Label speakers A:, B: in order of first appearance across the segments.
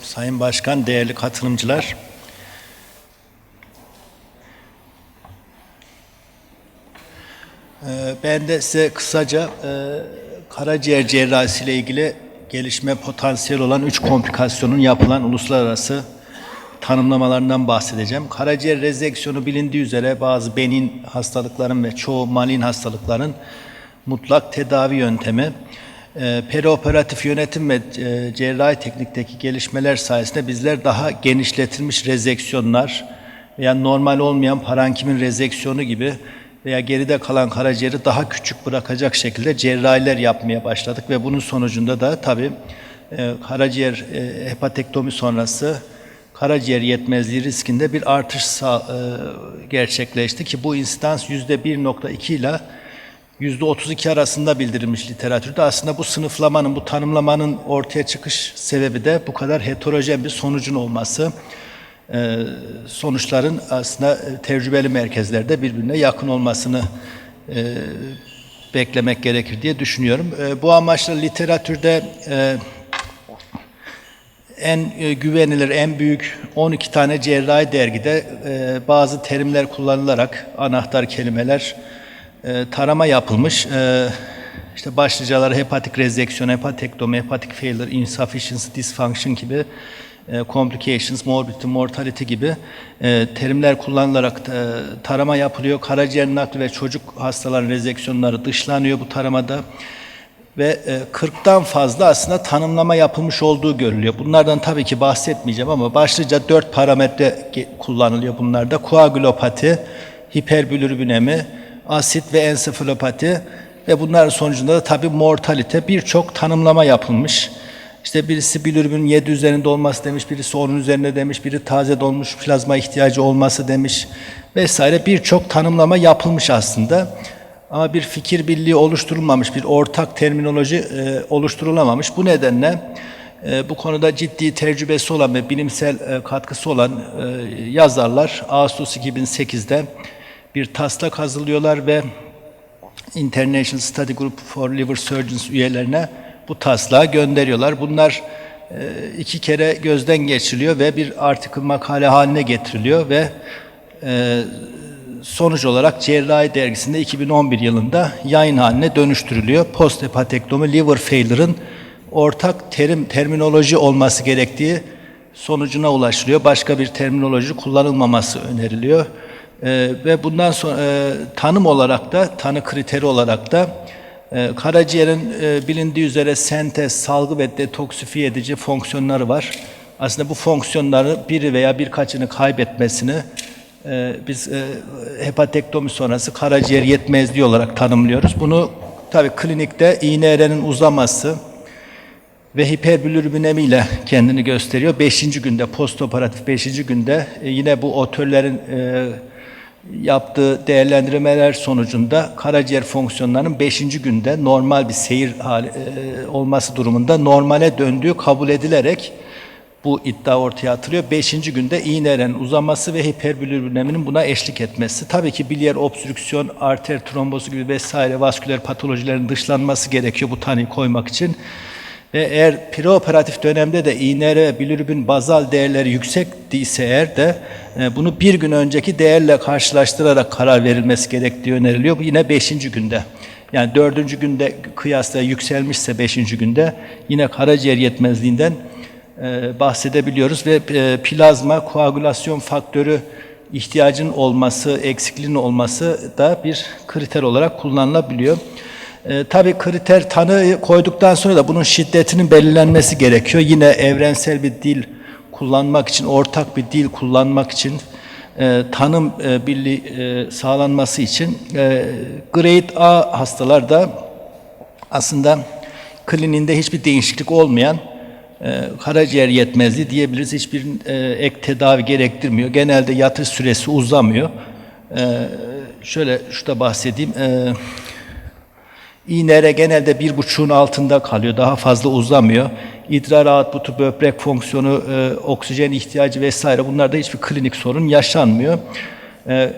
A: Sayın Başkan, değerli katılımcılar. Ee, Ben de size kısaca e, karaciğer cerrahisi ile ilgili gelişme potansiyeli olan üç komplikasyonun yapılan uluslararası tanımlamalarından bahsedeceğim. Karaciğer rezeksiyonu bilindiği üzere bazı benin hastalıkların ve çoğu malin hastalıkların mutlak tedavi yöntemi. E, perioperatif yönetim ve e, cerrahi teknikteki gelişmeler sayesinde bizler daha genişletilmiş rezeksiyonlar veya normal olmayan parankimin rezeksiyonu gibi veya geride kalan karaciğeri daha küçük bırakacak şekilde cerrahiler yapmaya başladık ve bunun sonucunda da tabii e, karaciğer e, hepatektomi sonrası karaciğer yetmezliği riskinde bir artış gerçekleşti ki bu instans %1.2 ile %32 arasında bildirilmiş literatürde. Aslında bu sınıflamanın, bu tanımlamanın ortaya çıkış sebebi de bu kadar heterojen bir sonucun olması. Ee, sonuçların aslında e, tecrübeli merkezlerde birbirine yakın olmasını e, beklemek gerekir diye düşünüyorum. E, bu amaçla literatürde e, en güvenilir, en büyük 12 tane cerrahi dergide bazı terimler kullanılarak anahtar kelimeler e, tarama yapılmış. E, işte başlıcaları hepatik rezeksiyon, hepatektomi, hepatic failure, insufficiency, dysfunction gibi e, complications, morbidity, mortality gibi e, terimler kullanılarak e, tarama yapılıyor. Karaciğer nakli ve çocuk hastaların rezeksiyonları dışlanıyor bu taramada ve e, 40'tan fazla aslında tanımlama yapılmış olduğu görülüyor. Bunlardan tabii ki bahsetmeyeceğim ama başlıca 4 parametre kullanılıyor bunlarda. Koagülopati, hiperbilirubinemi, asit ve ensefalopati ve bunların sonucunda da tabii mortalite birçok tanımlama yapılmış. İşte birisi bilirubin 7 üzerinde olması demiş, birisi 10'un üzerinde demiş, biri taze dolmuş plazma ihtiyacı olması demiş vesaire birçok tanımlama yapılmış aslında. Ama bir fikir birliği oluşturulmamış, bir ortak terminoloji e, oluşturulamamış. Bu nedenle e, bu konuda ciddi tecrübesi olan ve bilimsel e, katkısı olan e, yazarlar Ağustos 2008'de bir taslak hazırlıyorlar ve International Study Group for Liver Surgeons üyelerine bu taslağı gönderiyorlar. Bunlar e, iki kere gözden geçiriliyor ve bir article makale haline getiriliyor ve e, sonuç olarak Cerrahi Dergisi'nde 2011 yılında yayın haline dönüştürülüyor. Posthepatektomi liver failure'ın ortak terim terminoloji olması gerektiği sonucuna ulaşılıyor. Başka bir terminoloji kullanılmaması öneriliyor. Ee, ve bundan sonra e, tanım olarak da tanı kriteri olarak da e, karaciğerin e, bilindiği üzere sentez, salgı ve detoksifiye edici fonksiyonları var. Aslında bu fonksiyonları biri veya birkaçını kaybetmesini e, biz e, hepatektomi sonrası karaciğer yetmezliği olarak tanımlıyoruz. Bunu tabii klinikte INR'nin uzaması ve hiperbilirubinemi ile kendini gösteriyor. Beşinci günde, postoperatif beşinci günde e, yine bu otörlerin e, yaptığı değerlendirmeler sonucunda karaciğer fonksiyonlarının beşinci günde normal bir seyir hali, e, olması durumunda normale döndüğü kabul edilerek bu iddia ortaya atılıyor. Beşinci günde iğnelerin uzaması ve hiperbilirubineminin buna eşlik etmesi. Tabii ki biliyer obstrüksiyon, arter trombozu gibi vesaire vasküler patolojilerin dışlanması gerekiyor bu tanıyı koymak için. Ve eğer preoperatif dönemde de INR ve bilirubin bazal değerleri yüksek ise eğer de e, bunu bir gün önceki değerle karşılaştırarak karar verilmesi gerektiği öneriliyor. Yine beşinci günde. Yani dördüncü günde kıyasla yükselmişse beşinci günde yine karaciğer yetmezliğinden e, bahsedebiliyoruz ve e, plazma koagülasyon faktörü ihtiyacın olması, eksikliğinin olması da bir kriter olarak kullanılabiliyor. E, tabii kriter tanı koyduktan sonra da bunun şiddetinin belirlenmesi gerekiyor. Yine evrensel bir dil kullanmak için, ortak bir dil kullanmak için, e, tanım e, birliği e, sağlanması için e, grade A hastalarda aslında kliniğinde hiçbir değişiklik olmayan e, karaciğer yetmezliği diyebiliriz. Hiçbir e, ek tedavi gerektirmiyor. Genelde yatış süresi uzamıyor. E, şöyle şurada bahsedeyim. E, İğnere genelde bir buçuğun altında kalıyor. Daha fazla uzamıyor. İdrar output'u, böbrek fonksiyonu, e, oksijen ihtiyacı vesaire bunlarda hiçbir klinik sorun yaşanmıyor. E,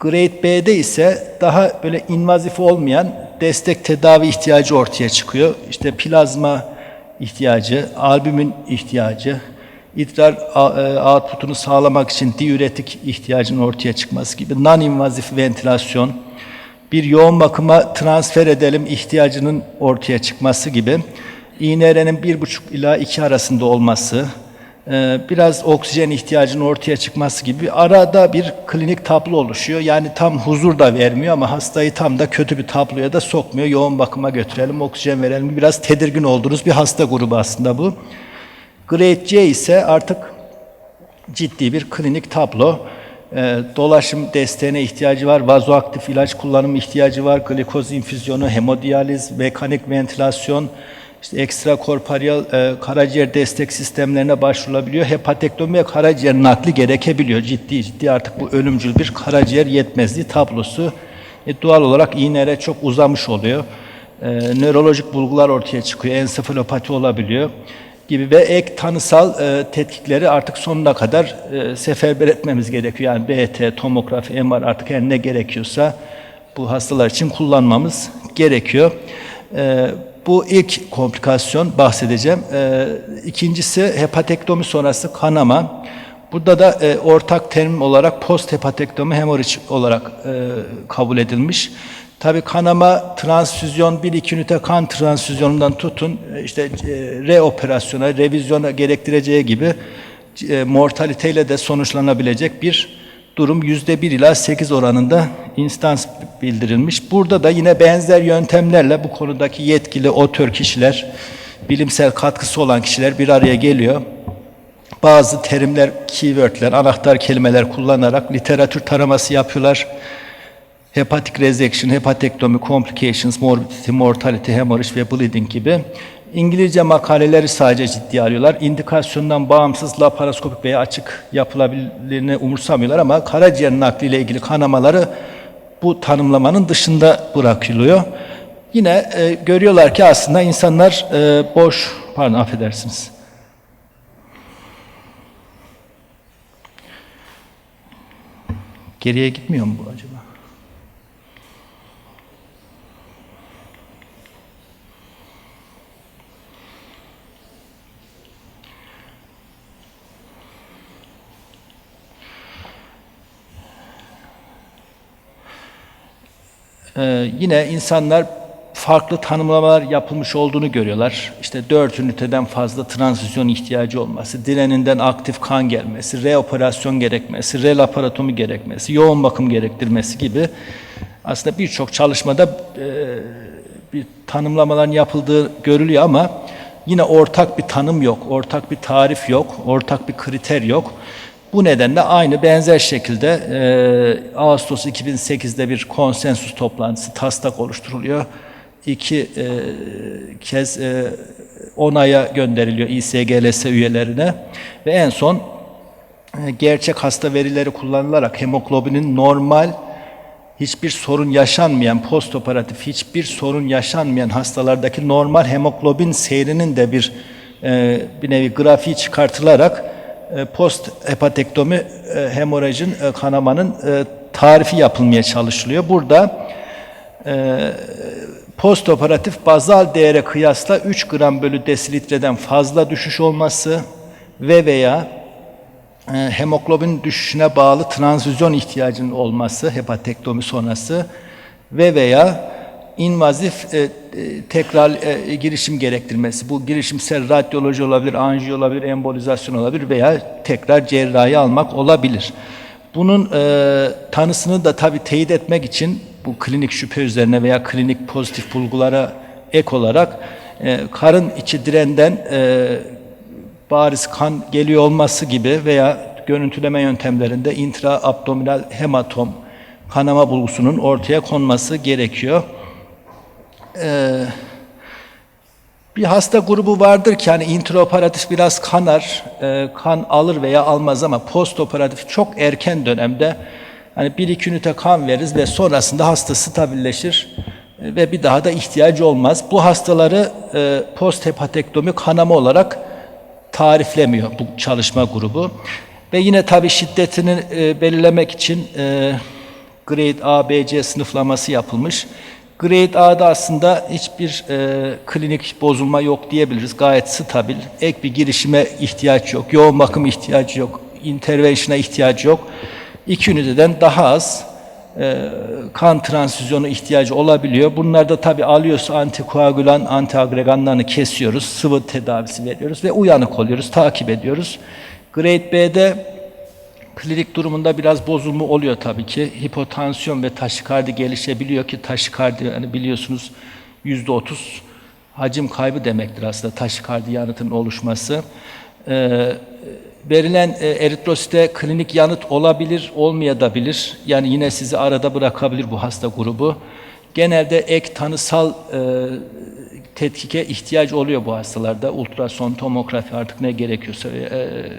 A: Grade B'de ise daha böyle invazif olmayan destek tedavi ihtiyacı ortaya çıkıyor. İşte plazma ihtiyacı, albümin ihtiyacı, idrar e, output'unu sağlamak için diüretik ihtiyacının ortaya çıkması gibi non-invazif ventilasyon, bir yoğun bakıma transfer edelim ihtiyacının ortaya çıkması gibi İNR'nin 1,5 ila 2 arasında olması, e, biraz oksijen ihtiyacının ortaya çıkması gibi arada bir klinik tablo oluşuyor. Yani tam huzur da vermiyor ama hastayı tam da kötü bir tabloya da sokmuyor. Yoğun bakıma götürelim, oksijen verelim. Biraz tedirgin olduğunuz bir hasta grubu aslında bu. Grade C ise artık ciddi bir klinik tablo. Ee, dolaşım desteğine ihtiyacı var, vazoaktif ilaç kullanımı ihtiyacı var, glikoz infüzyonu, hemodiyaliz, mekanik ventilasyon, işte ekstrakorporeal e, karaciğer destek sistemlerine başvurulabiliyor. Hepatektomi ve karaciğer nakli gerekebiliyor. Ciddi ciddi artık bu ölümcül bir karaciğer yetmezliği tablosu. E, doğal olarak iğnelere çok uzamış oluyor. E, nörolojik bulgular ortaya çıkıyor, ensefalopati olabiliyor gibi ve ek tanısal e, tetkikleri artık sonuna kadar e, seferber etmemiz gerekiyor. Yani BT, tomografi, MR artık her ne gerekiyorsa bu hastalar için kullanmamız gerekiyor. E, bu ilk komplikasyon bahsedeceğim. E, ikincisi hepatektomi sonrası kanama. Burada da e, ortak terim olarak post hepatektomi hemorij olarak e, kabul edilmiş. Tabii kanama, transfüzyon, 1-2 ünite kan transfüzyonundan tutun, e, işte e, reoperasyona, revizyona gerektireceği gibi e, mortaliteyle de sonuçlanabilecek bir durum %1 ila 8 oranında instans bildirilmiş. Burada da yine benzer yöntemlerle bu konudaki yetkili otör kişiler, bilimsel katkısı olan kişiler bir araya geliyor bazı terimler, keywordler, anahtar kelimeler kullanarak literatür taraması yapıyorlar. Hepatic resection, hepatektomi, complications, morbidity, mortality, hemorrhage ve bleeding gibi. İngilizce makaleleri sadece ciddiye alıyorlar. İndikasyondan bağımsız laparoskopik veya açık yapılabilirliğini umursamıyorlar ama karaciğer nakliyle ilgili kanamaları bu tanımlamanın dışında bırakılıyor. Yine e, görüyorlar ki aslında insanlar e, boş, pardon affedersiniz. Geriye gitmiyor mu bu acaba? Ee, yine insanlar farklı tanımlamalar yapılmış olduğunu görüyorlar. İşte 4 üniteden fazla transfüzyon ihtiyacı olması, direninden aktif kan gelmesi, reoperasyon gerekmesi, relaparotomi gerekmesi, yoğun bakım gerektirmesi gibi aslında birçok çalışmada e, bir tanımlamaların yapıldığı görülüyor ama yine ortak bir tanım yok, ortak bir tarif yok, ortak bir kriter yok. Bu nedenle aynı benzer şekilde e, Ağustos 2008'de bir konsensus toplantısı taslak oluşturuluyor. İki e, kez e, onaya gönderiliyor İSGLS üyelerine ve en son e, gerçek hasta verileri kullanılarak hemoglobinin normal hiçbir sorun yaşanmayan postoperatif hiçbir sorun yaşanmayan hastalardaki normal hemoglobin seyrinin de bir e, bir nevi grafiği çıkartılarak post hepatektomi e, hemorajın e, kanamanın e, tarifi yapılmaya çalışılıyor. Burada e, postoperatif bazal değere kıyasla 3 gram bölü desilitreden fazla düşüş olması ve veya e, hemoglobin düşüşüne bağlı transfüzyon ihtiyacının olması hepatektomi sonrası ve veya invazif e, e, tekrar e, girişim gerektirmesi. Bu girişimsel radyoloji olabilir, anjiyo olabilir, embolizasyon olabilir veya tekrar cerrahi almak olabilir. Bunun e, tanısını da tabii teyit etmek için bu klinik şüphe üzerine veya klinik pozitif bulgulara ek olarak e, karın içi direnden e, bariz kan geliyor olması gibi veya görüntüleme yöntemlerinde intraabdominal hematom kanama bulgusunun ortaya konması gerekiyor. Ee, bir hasta grubu vardır ki hani intraoperatif biraz kanar, e, kan alır veya almaz ama postoperatif çok erken dönemde hani 1-2 ünite kan veririz ve sonrasında hasta stabilleşir e, ve bir daha da ihtiyacı olmaz. Bu hastaları e, post hepatektomi kanama olarak tariflemiyor bu çalışma grubu. Ve yine tabii şiddetini e, belirlemek için e, grade A, B, C sınıflaması yapılmış. Grade A'da aslında hiçbir e, klinik bozulma yok diyebiliriz. Gayet stabil. Ek bir girişime ihtiyaç yok. Yoğun bakım ihtiyacı yok. Intervention'a ihtiyacı yok. İki üniteden daha az e, kan transfüzyonu ihtiyacı olabiliyor. Bunlarda tabi alıyorsa antikoagülan, antiagreganlarını kesiyoruz. Sıvı tedavisi veriyoruz ve uyanık oluyoruz, takip ediyoruz. Grade B'de Klinik durumunda biraz bozulma oluyor tabii ki. Hipotansiyon ve taşikardi gelişebiliyor ki taşikardi yani biliyorsunuz yüzde otuz hacim kaybı demektir aslında taşikardi yanıtının oluşması. Ee, verilen e, eritrosite klinik yanıt olabilir, olmayabilir. Yani yine sizi arada bırakabilir bu hasta grubu. Genelde ek tanısal e, tetkike ihtiyaç oluyor bu hastalarda. Ultrason, tomografi artık ne gerekiyorsa. E,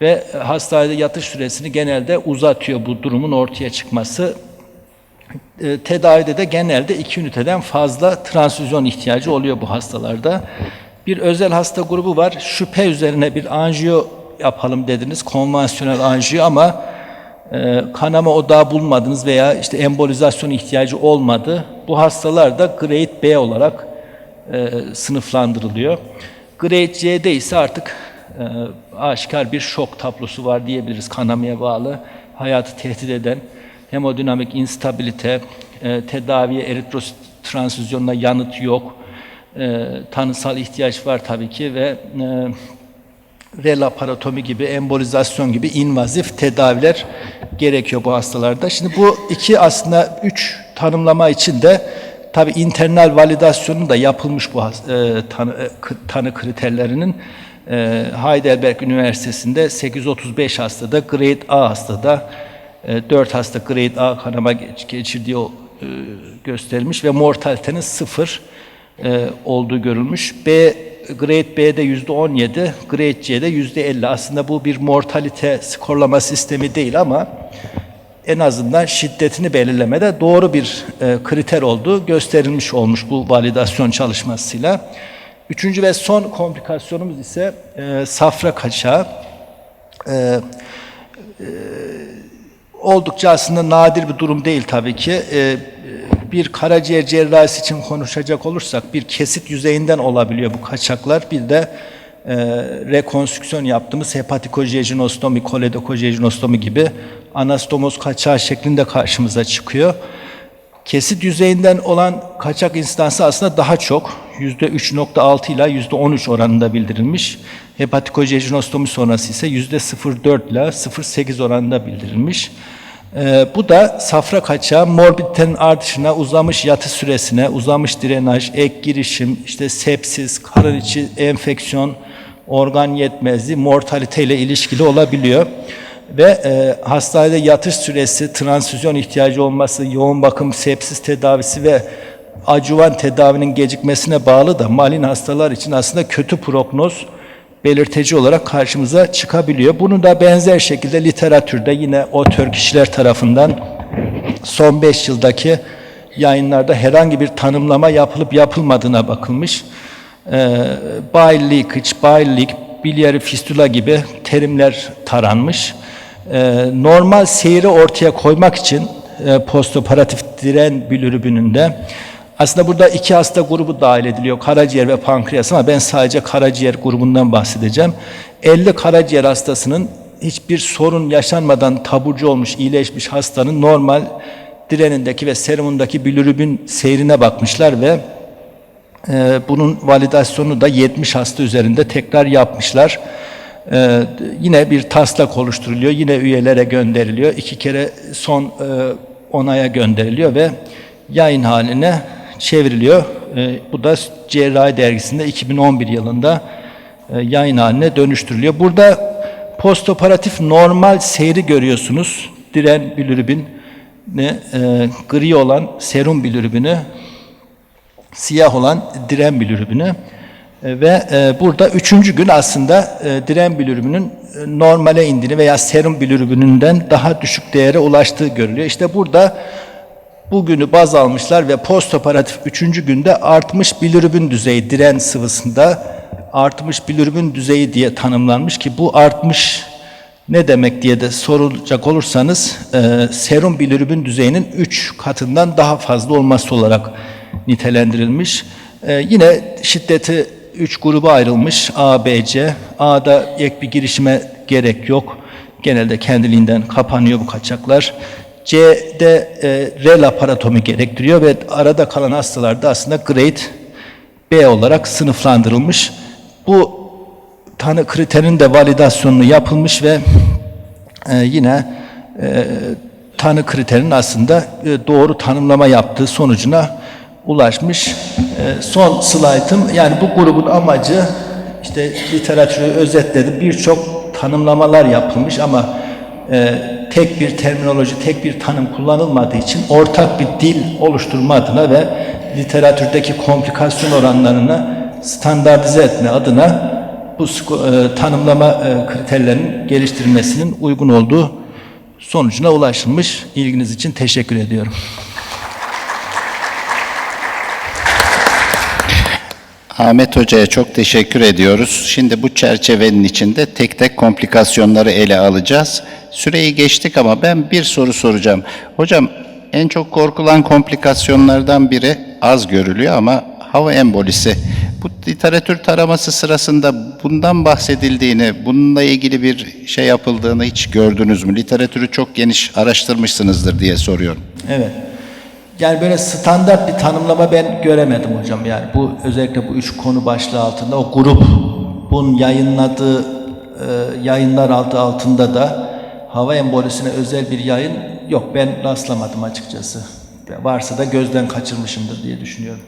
A: ve hastanede yatış süresini genelde uzatıyor bu durumun ortaya çıkması. E, tedavide de genelde iki üniteden fazla transfüzyon ihtiyacı oluyor bu hastalarda. Bir özel hasta grubu var. Şüphe üzerine bir anjiyo yapalım dediniz. Konvansiyonel anjiyo ama e, kanama odağı bulmadınız veya işte embolizasyon ihtiyacı olmadı. Bu hastalar da grade B olarak e, sınıflandırılıyor. Grade C'de ise artık e, aşikar bir şok tablosu var diyebiliriz kanamaya bağlı. Hayatı tehdit eden hemodinamik instabilite, e, tedaviye eritrosit transfüzyonuna yanıt yok. E, tanısal ihtiyaç var tabii ki ve e, relaparotomi gibi, embolizasyon gibi invazif tedaviler gerekiyor bu hastalarda. Şimdi bu iki aslında üç tanımlama için de tabi internal validasyonu da yapılmış bu e, tanı, e, tanı kriterlerinin. E, Heidelberg Üniversitesi'nde 835 hastada, grade A hastada, e, 4 hasta grade A kanama geç- geçirdiği e, gösterilmiş ve mortalitenin sıfır e, olduğu görülmüş. B Grade B'de yüzde 17, Grade C'de yüzde 50. Aslında bu bir mortalite skorlama sistemi değil ama en azından şiddetini belirlemede doğru bir e, kriter olduğu gösterilmiş olmuş bu validasyon çalışmasıyla. Üçüncü ve son komplikasyonumuz ise e, safra kaçağı. E, oldukça aslında nadir bir durum değil tabii ki. Ee, bir karaciğer cerrahisi için konuşacak olursak bir kesit yüzeyinden olabiliyor bu kaçaklar. Bir de e, rekonstrüksiyon yaptığımız hepatikojejunostomi, koledokojejunostomi gibi anastomoz kaçağı şeklinde karşımıza çıkıyor. Kesit yüzeyinden olan kaçak instansı aslında daha çok. %3.6 ile %13 oranında bildirilmiş. Hepatikojejunostomi sonrası ise %0.4 ile 0.8 oranında bildirilmiş. Ee, bu da safra kaçağı morbiditenin artışına, uzamış yatı süresine, uzamış drenaj, ek girişim, işte sepsis, karın içi enfeksiyon, organ yetmezliği, mortalite ile ilişkili olabiliyor ve e, hastanede yatış süresi, transfüzyon ihtiyacı olması, yoğun bakım, sepsis tedavisi ve acuvan tedavinin gecikmesine bağlı da malin hastalar için aslında kötü prognoz belirteci olarak karşımıza çıkabiliyor. Bunu da benzer şekilde literatürde yine o tür kişiler tarafından son 5 yıldaki yayınlarda herhangi bir tanımlama yapılıp yapılmadığına bakılmış. Ee, bile leakage, bile leak, biliary fistula gibi terimler taranmış. Ee, normal seyri ortaya koymak için e, postoperatif diren bilirubininde aslında burada iki hasta grubu dahil ediliyor. Karaciğer ve pankreas ama ben sadece karaciğer grubundan bahsedeceğim. 50 karaciğer hastasının hiçbir sorun yaşanmadan taburcu olmuş, iyileşmiş hastanın normal direnindeki ve serumundaki bilirubin seyrine bakmışlar ve e, bunun validasyonu da 70 hasta üzerinde tekrar yapmışlar. E, yine bir taslak oluşturuluyor, yine üyelere gönderiliyor. İki kere son e, onaya gönderiliyor ve yayın haline çevriliyor. E, bu da Cerrahi Dergisi'nde 2011 yılında e, yayın haline dönüştürülüyor. Burada postoperatif normal seyri görüyorsunuz. Diren bilirubin, e, gri olan serum bilirubini, siyah olan diren bilirubini E, ve e, burada üçüncü gün aslında diren bilirubinin normale indiğini veya serum bilirubininden daha düşük değere ulaştığı görülüyor. İşte burada bugünü baz almışlar ve postoperatif üçüncü günde artmış bilirubin düzeyi diren sıvısında artmış bilirubin düzeyi diye tanımlanmış ki bu artmış ne demek diye de sorulacak olursanız e, serum bilirubin düzeyinin 3 katından daha fazla olması olarak nitelendirilmiş. E, yine şiddeti 3 gruba ayrılmış A, B, C. A'da ek bir girişime gerek yok. Genelde kendiliğinden kapanıyor bu kaçaklar. C'de e, rel aparatomi gerektiriyor ve arada kalan hastalarda aslında grade B olarak sınıflandırılmış. Bu tanı kriterinin de validasyonu yapılmış ve e, yine e, tanı kriterinin aslında e, doğru tanımlama yaptığı sonucuna ulaşmış. E, son slaytım yani bu grubun amacı işte literatürü özetledim birçok tanımlamalar yapılmış ama e, tek bir terminoloji, tek bir tanım kullanılmadığı için ortak bir dil oluşturma adına ve literatürdeki komplikasyon oranlarını standartize etme adına bu e, tanımlama e, kriterlerinin geliştirilmesinin uygun olduğu sonucuna ulaşılmış. İlginiz için teşekkür ediyorum.
B: Ahmet Hoca'ya çok teşekkür ediyoruz. Şimdi bu çerçevenin içinde tek tek komplikasyonları ele alacağız. Süreyi geçtik ama ben bir soru soracağım. Hocam en çok korkulan komplikasyonlardan biri az görülüyor ama hava embolisi. Bu literatür taraması sırasında bundan bahsedildiğini, bununla ilgili bir şey yapıldığını hiç gördünüz mü? Literatürü çok geniş araştırmışsınızdır diye soruyorum.
A: Evet. Yani böyle standart bir tanımlama ben göremedim hocam. Yani bu özellikle bu üç konu başlığı altında o grubun yayınladığı e, yayınlar altı altında da hava embolisine özel bir yayın yok. Ben rastlamadım açıkçası. Varsa da gözden kaçırmışımdır diye düşünüyorum.